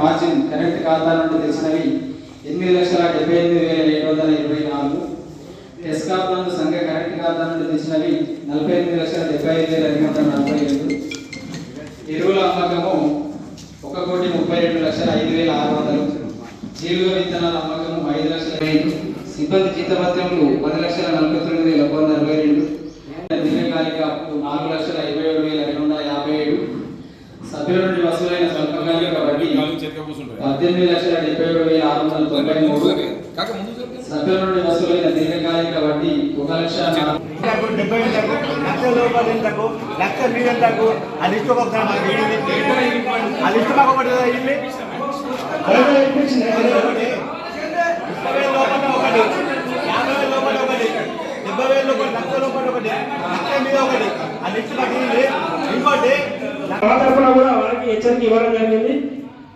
Margin current ఖాతా నుండి తెచ్చినవి ఎనిమిది లక్షల డెబ్బై ఎనిమిది వేల ఏడు వందల ఇరవై నాలుగు. టెస్కాప్ నందు సంఘ కరెంట్ ఖాతా నుండి తెచ్చినవి నలభై ఎనిమిది లక్షల డెబ్బై ఐదు వేల ఐదు వందల నలభై ఏడు ఎరువుల అమ్మకము ఒక కోటి ముప్పై రెండు లక్షల ఐదు వేల ఆరు వందలు. జీలుగ విత్తనాల అమ్మకము ఐదు లక్షల ఐదు. సిబ్బంది జీతభత్యములు పది లక్షల నలభై తొమ్మిది వేల ఒక వంద అరవై రెండు. దీర్ఘకాలిక అప్పు నాలుగు లక్షల ఇరవై ఏడు వేల రెండు వందల యాభై ఏడు. సభ్యుల నుండి వసూలైన వడ్డీ పద్దెనిమిది లక్షల డెబ్బై ఏడు వేల ఆరు వందల తొంభై మూడు. సభ్యుల వసూలైన ఒక లక్ష డెబ్బై లక్ష రూపాయలు లక్ష ఒకటి యాభై వేల లోపల ఒకటి డెబ్బై వేల లోపల లక్ష లోపల ఒకటి లక్ష మీద ఒకటి మాకు ఇవ్వండి. ఇంకోటి కూడా వారికి హెచ్చరిక ఇవ్వడం జరిగింది.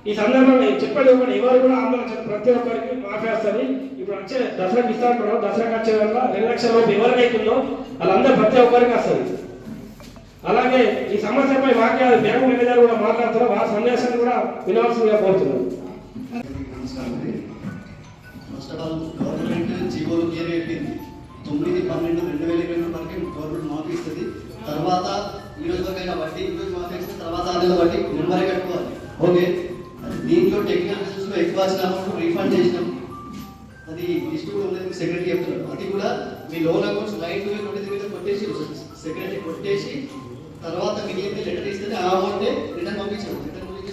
ఈ సందర్భంగా చెప్పేది ఒకటి ఎవరు కూడా ఆందోళన ప్రతి ఒక్కరికి మాఫేస్తుంది ఇప్పుడు వచ్చే దసరాకి ఇస్తాను దసరాకి వచ్చే వల్ల రెండు లక్షల లోపు ఎవరికైతుందో వాళ్ళందరూ ప్రతి ఒక్కరికి వస్తుంది అలాగే ఈ సమస్యపై మాకే బ్యాంకు మేనేజర్ కూడా మాట్లాడుతున్నారు వారి సందేశాన్ని కూడా వినవలసిందిగా కోరుతున్నాను. ఫస్ట్ ఆఫ్ ఆల్ గవర్నమెంట్ జీవోలు క్లియర్ అయిపోయింది. తొమ్మిది పన్నెండు రెండు వేల ఇరవై మూడు వరకు గవర్నమెంట్ మాఫీ ఇస్తుంది. తర్వాత ఈ రోజు వడ్డీ ఈ రోజు మాఫీ ఇస్తే తర్వాత ఆ నెల వడ్డీ నెంబరే కట్టుకోవాలి. ఓకే? దీంట్లో టెక్నికల్ బిజినెస్లో ఎక్కువ వచ్చిన అమౌంట్ రీఫండ్ చేసినాం. అది లిస్ట్ కూడా ఉన్నది సెక్రటరీ చెప్తున్నారు. అది కూడా మీ లోన్ అకౌంట్స్ నైన్ వే ట్వంటీ మీద కొట్టేసి సెక్రటరీ కొట్టేసి తర్వాత మీకు ఏంటి లెటర్ ఇస్తే ఆ అమౌంట్ రిటర్న్ పంపించారు. రిటర్న్